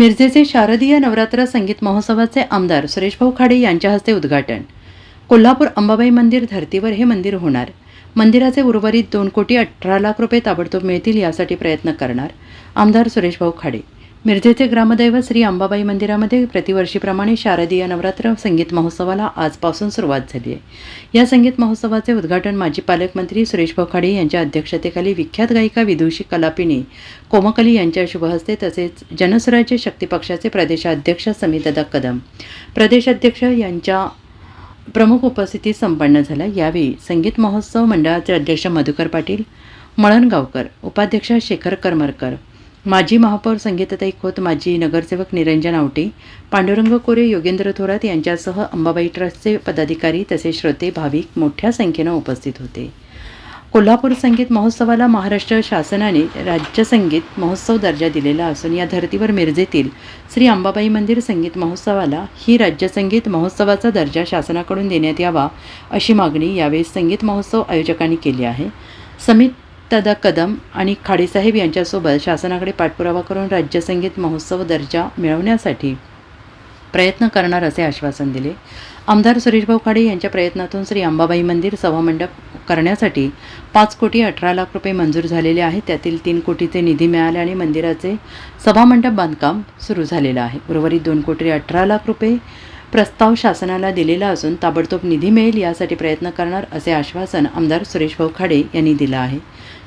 मिरजेचे शारदीय नवरात्र संगीत महोत्सवाचे आमदार सुरेशभाऊ खाडे यांच्या हस्ते उद्घाटन. कोल्हापूर अंबाबाई मंदिर धर्तीवर हे मंदिर होणार. मंदिराचे उर्वरित दोन कोटी अठरा लाख रुपये ताबडतोब मिळतील यासाठी प्रयत्न करणार आमदार सुरेशभाऊ खाडे. मिरजेचे ग्रामदैवत श्री अंबाबाई मंदिरामध्ये प्रतिवर्षीप्रमाणे शारदीय नवरात्र संगीत महोत्सवाला आजपासून सुरुवात झाली आहे. या संगीत महोत्सवाचे उद्घाटन माजी पालकमंत्री सुरेश भोखाडे यांच्या अध्यक्षतेखाली विख्यात गायिका विदुषी कलापिनी कोमकली यांच्या शुभहस्ते तसेच जनसुराज्य शक्ती पक्षाचे प्रदेशाध्यक्ष समितदा कदम प्रदेशाध्यक्ष यांच्या प्रमुख उपस्थितीत संपन्न झाला. यावेळी संगीत महोत्सव मंडळाचे अध्यक्ष मधुकर पाटील मळणगावकर उपाध्यक्ष शेखर करमरकर माजी महापौर संगीतताई खोत माजी नगरसेवक निरंजन आवटे पांडुरंग कोरे योगेंद्र थोरात यांच्यासह अंबाबाई ट्रस्टचे पदाधिकारी तसेच श्रोते भाविक मोठ्या संख्येनं उपस्थित होते. कोल्हापूर संगीत महोत्सवाला महाराष्ट्र शासनाने राज्य संगीत महोत्सव दर्जा दिलेला असून या धर्तीवर मिरजेतील श्री अंबाबाई मंदिर संगीत महोत्सवाला ही राज्य संगीत महोत्सवाचा दर्जा शासनाकडून देण्यात यावा अशी मागणी यावेळी संगीत महोत्सव आयोजकांनी केली आहे. समित दादा कदम आणि खाडेसाहेब यांच्यासोबत शासनाकडे पाठपुरावा करून राज्य संगीत महोत्सव दर्जा मिळवण्यासाठी प्रयत्न करणार असे आश्वासन दिले. आमदार सुरेशभाऊ खाडे यांच्या प्रयत्नातून श्री अंबाबाई मंदिर सभामंडप करण्यासाठी पाच कोटी अठरा लाख रुपये मंजूर झालेले आहेत त्यातील तीन कोटीचे निधी मिळाले आणि मंदिराचे सभामंडप बांधकाम सुरू झालेलं आहे. उर्वरित दोन कोटी अठरा लाख रुपये प्रस्ताव शासनाला दिलेला असून ताबडतोब निधी मिळेल यासाठी प्रयत्न करणार असे आश्वासन आमदार सुरेशभाऊ खाडे यांनी दिलं आहे.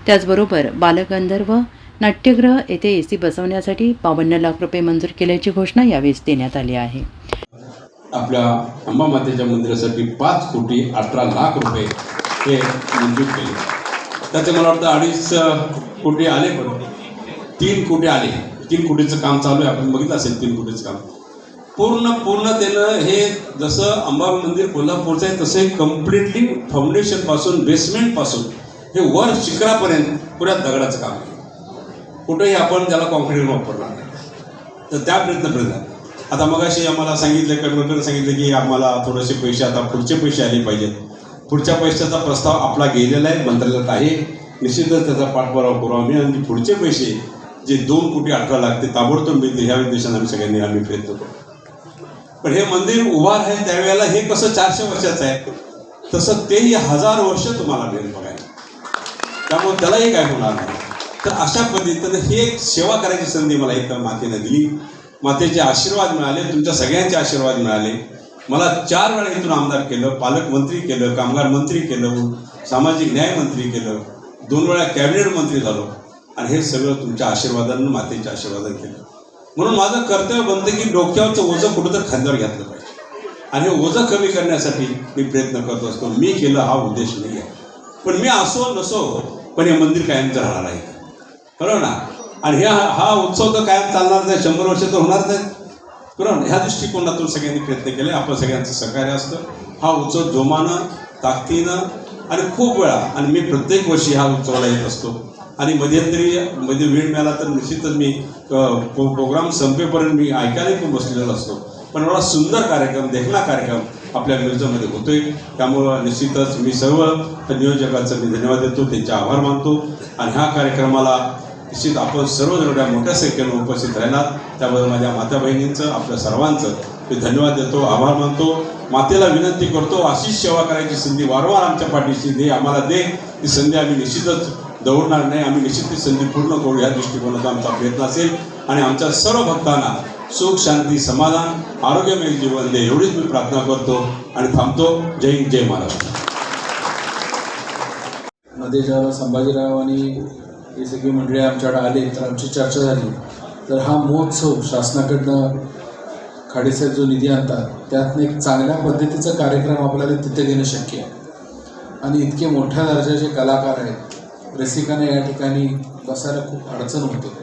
त्याचबरोबर बालगंधर्व नाट्यगृह येथे ए सी बसवण्यासाठी बावन्न लाख रुपये मंजूर केल्याची घोषणा यावेळेस देण्यात आली आहे. आपल्या अंबामातेच्या मंदिरासाठी पाच कोटी अठरा लाख रुपये हे मंजूर केले. त्याचे मला वाटतं अडीच कोटी आले पण तीन कोटी आले. तीन कोटीचं काम चालू आहे. आपण बघितलं असेल तीन कोटीचं काम. पूर्ण पूर्णतेनं हे जसं अंबा मंदिर कोल्हापूरचं आहे तसे कम्प्लिटली फाउंडेशनपासून बेसमेंटपासून हे वर शिखरापर्यंत पुऱ्या दगडाचं काम केलं कुठेही आपण त्याला कॉन्क्रीट वापरणार नाही. तर त्या प्रयत्न प्रयत्न आता मगाशी आम्हाला सांगितलं कर्मकर सांगितलं की आम्हाला थोडेसे पैसे आता पुढचे पैसे आले पाहिजेत. पुढच्या पैशाचा प्रस्ताव आपला गेलेला आहे मंत्रालयात आहे. निश्चितच त्याचा पाठपुरावा करू आम्ही. आणि पुढचे पैसे जे दोन कोटी अठरा लाख ते ताबडतोब मिळतील ह्या उद्देशाने आम्ही सगळ्यांनी आम्ही प्रयत्न करू. पण हे मंदिर उभार आहे त्यावेळेला हे कसं चारशे वर्षाचं आहे तसं तेही हजार वर्ष तुम्हाला मिळेल बघायला. त्यामुळे त्यालाही काय होणार नाही. तर अशा पद्धतीनं हे एक सेवा करायची संधी मला इथं मातेनं दिली. मातेचे आशीर्वाद मिळाले तुमच्या सगळ्यांचे आशीर्वाद मिळाले. मला चार वेळा इथून आमदार केलं पालकमंत्री केलं कामगार मंत्री केलं सामाजिक न्याय मंत्री केलं. दोन वेळा कॅबिनेट मंत्री झालो. आणि हे सगळं तुमच्या आशीर्वादानं मातेच्या आशीर्वादानं केलं. म्हणून माझं कर्तव्य बनतं की डोक्यावरचं ओझं कुठंतरी खांद्यावर घेतलं पाहिजे. आणि हे ओझं कमी करण्यासाठी मी प्रयत्न करत असतो. मी केलं हा उद्देश नाही आहे पण मी असो नसो पण हे मंदिर कायमचं राहणार आहे बरोबर ना? आणि ह्या हा उत्सव तर कायम चालणार नाही शंभर वर्ष तर होणारच आहे बरोबर ह्या दृष्टिकोनातून सगळ्यांनी प्रयत्न केले. आपण सगळ्यांचं सहकार्य असतं. हा उत्सव जोमानं ताकदीनं आणि खूप वेळा आणि मी प्रत्येक वर्षी हा उत्सवाला येत असतो. आणि मध्यंतरी मध्ये वेळ मिळाला तर निश्चितच मी प्रोग्राम संपेपर्यंत मी ऐकायला पण बसलेला असतो पण एवढा सुंदर कार्यक्रम देखणा कार्यक्रम आपल्या मिरजमध्ये होतोय. त्यामुळं निश्चितच मी सर्व नियोजकांचा मी धन्यवाद देतो त्यांचे आभार मानतो. आणि ह्या कार्यक्रमाला निश्चित आपण सर्वजण एवढ्या मोठ्या संख्येनं उपस्थित राहणार त्याबद्दल माझ्या माता बहिणींचं आपल्या सर्वांचं मी धन्यवाद देतो आभार मानतो. मातेला विनंती करतो अशीच सेवा करायची संधी वारंवार आमच्या पाठीशी दे आम्हाला दे. ती संधी आम्ही निश्चितच दौडणार नाही. आम्ही निश्चित ती संधी पूर्ण करू. या दृष्टिकोनाचा आमचा प्रयत्न असेल. आणि आमच्या सर्व भक्तांना सुख शांती समाधान आरोग्यमय जीवन दे एवढीच मी प्रार्थना करतो आणि थांबतो. जय हिंद जय महाराष्ट्र. मध्ये जेव्हा संभाजीराव आणि ही सगळी मंडळी आमच्याकडे आले तर आमची चर्चा झाली. तर हा महोत्सव शासनाकडनं खाडेसाहेब जो निधी आणतात त्यातनं एक चांगल्या पद्धतीचा कार्यक्रम आपल्याला तिथे घेणं शक्य आहे. आणि इतके मोठ्या दर्जाचे कलाकार आहेत. रसिकांना या ठिकाणी बसायला खूप अडचण होते.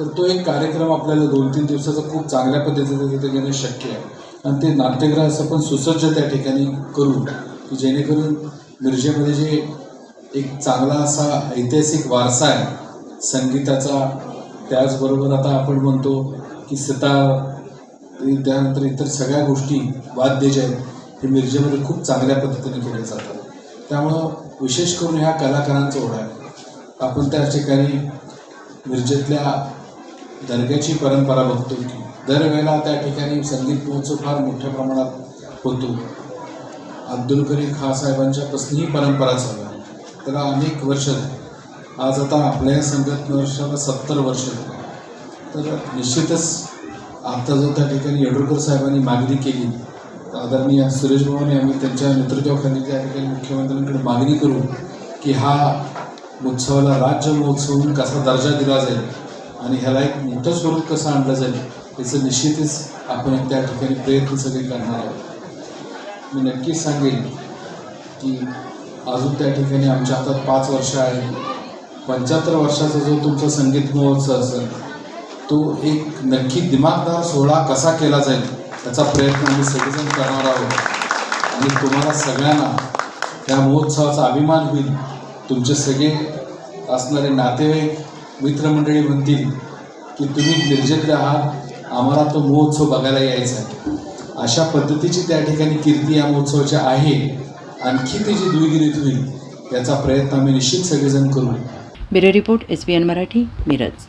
तर तो एक कार्यक्रम आपल्याला दोन तीन दिवसाचा खूप चांगल्या पद्धतीचं तिथे घेणं शक्य आहे. आणि ते नाट्यगृहाचं पण सुसज्ज त्या ठिकाणी करू की जेणेकरून मिरजेमध्ये जे एक चांगला असा ऐतिहासिक वारसा आहे संगीताचा त्याचबरोबर आता आपण म्हणतो की सितार त्यानंतर इतर सगळ्या गोष्टी वाद्य जे आहेत हे मिरजेमध्ये खूप चांगल्या पद्धतीने केले जातात. त्यामुळं विशेष करून ह्या कलाकारांचा ओढा. आहे आपण त्या ठिकाणी मिरजेतल्या दर्ग्याची परंपरा बघतो की दरवेळेला त्या ठिकाणी संगीत महोत्सव फार मोठ्या प्रमाणात होतो अब्दुल करीम खा साहेबांच्यापासून ही परंपरा चालू आहे त्याला अनेक वर्ष झाली. आज आता आपल्या या संगत वर्षाला सत्तर वर्ष झाली. तर निश्चितच आता जो त्या ठिकाणी येडुरकर साहेबांनी मागणी केली आदरणीय सुरेश भाऊने आम्ही त्यांच्या नेतृत्वाखाली त्या ठिकाणी मुख्यमंत्र्यांकडे मागणी करू की हा उत्सवाला राज्य महोत्सव म्हणून कसा दर्जा दिला जाईल आणि ह्याला एक मोठं स्वरूप कसं आणलं जाईल याचं निश्चितच आपण त्या ठिकाणी प्रयत्न सगळे करणार आहोत. मी नक्कीच सांगेन की अजून त्या ठिकाणी आमच्या हातात पाच वर्ष आहे पंच्याहत्तर वर्षाचा जो तुमचा संगीत महोत्सव असेल तो एक नक्की दिमागदार सोहळा कसा केला जाईल त्याचा प्रयत्न आम्ही सगळेजण करणार आहोत. आणि तुम्हाला सगळ्यांना त्या महोत्सवाचा अभिमान होईल. तुमचे सगळे असणारे नातेवाईक मित्रमंडळी म्हणतील की तुम्ही निर्जत्र आहात. आम्हाला तो महोत्सव बघायला यायचा आहे. अशा पद्धतीची त्या ठिकाणी कीर्ती या महोत्सवाची आहे. आणखी ते जी दुईगिरीत होईल याचा प्रयत्न आम्ही निश्चित सगळेजण करू. Bureau report S B N Marathi Miraj.